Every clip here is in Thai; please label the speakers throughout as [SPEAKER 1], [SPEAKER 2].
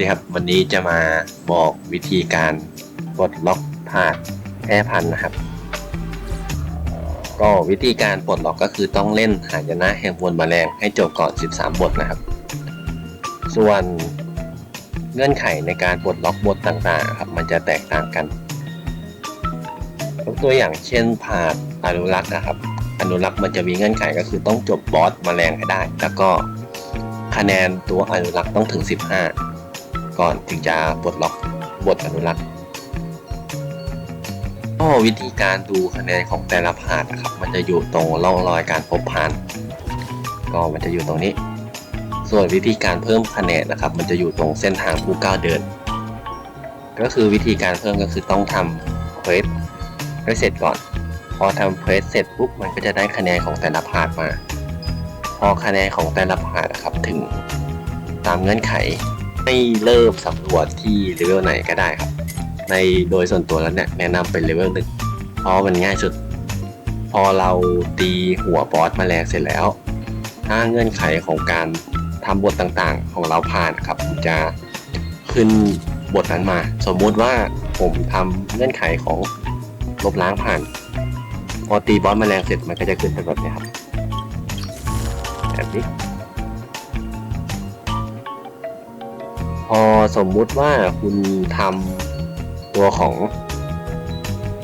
[SPEAKER 1] ดีครับวันนี้จะมาบอกวิธีการปลดล็อกผาดแพร่พันธุ์นะครับ ก็วิธีการปลดล็อกก็คือต้องเล่นหายนะแห่งบนแมลงให้จบก่อน 13 บทนะครับ ส่วนเงื่อนไขในการปลดล็อกบทต่างๆครับมันจะแตกต่างกันยกตัวอย่างเช่นผาดอนุรักษ์นะครับ อนุรักษ์มันจะมีเงื่อนไขก็คือต้องจบบอสแมลงให้ได้ แล้วก็คะแนนตัวอนุรักษ์ต้องถึง 15 ก่อนถึงจะปลดล็อกบทอนุรักษ์ก็วิธีการดูคะแนนของแต่ละผ่าดนะครับ มันจะอยู่ตรงร่องรอยการพบพาน ก็มันจะอยู่ตรงนี้ ส่วนวิธีการเพิ่มคะแนนนะครับ มันจะอยู่ตรงเส้นทางผู้ก้าวเดิน ก็คือวิธีการเพิ่มก็คือต้องทำเควสให้เสร็จก่อน พอทำเควสเสร็จปุ๊บมันก็จะได้คะแนนของแต่ละพาร์ทมา พอคะแนนของแต่ละพาร์ทนะครับถึงตามเงื่อนไข ให้เริ่มสำรวจที่เลเวลไหนก็ได้ครับ ในโดยส่วนตัวแล้วเนี่ยแนะนำเป็นเลเวลหนึ่งเพราะมันง่ายสุด พอเราตีหัวบอสมาแรงเสร็จแล้ว ถ้าเงื่อนไขของการทำบทต่างๆ ของเราผ่านครับมันจะขึ้นบทนั้นมา สมมุติว่าผมทำเงื่อนไขของลบล้างผ่าน พอตีบอสมาแมลงเสร็จมันก็จะขึ้นเป็นแบบนี้ครับแบบนี้ พอสมมุติว่าคุณทำตัวของ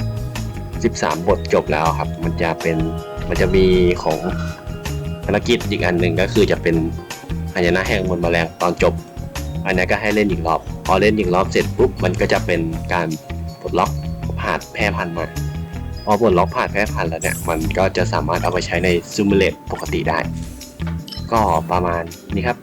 [SPEAKER 1] 13 บทจบแล้วครับ มันจะเป็นมันจะมีของภารกิจอีกอันหนึ่งก็คือจะเป็นพญานาคแห่งมนแมลงตอนจบ อันนี้ก็ให้เล่นอีกรอบ พอเล่นอีกรอบเสร็จปุ๊บมันก็จะเป็นการปลดล็อกผ่านแพร่พันธุ์มาพอปลดล็อกผ่านแพร่พันธุ์แล้วเนี่ยมันก็จะสามารถเอาไปใช้ในซูมเลตปกติได้ ก็ประมาณนี้ครับ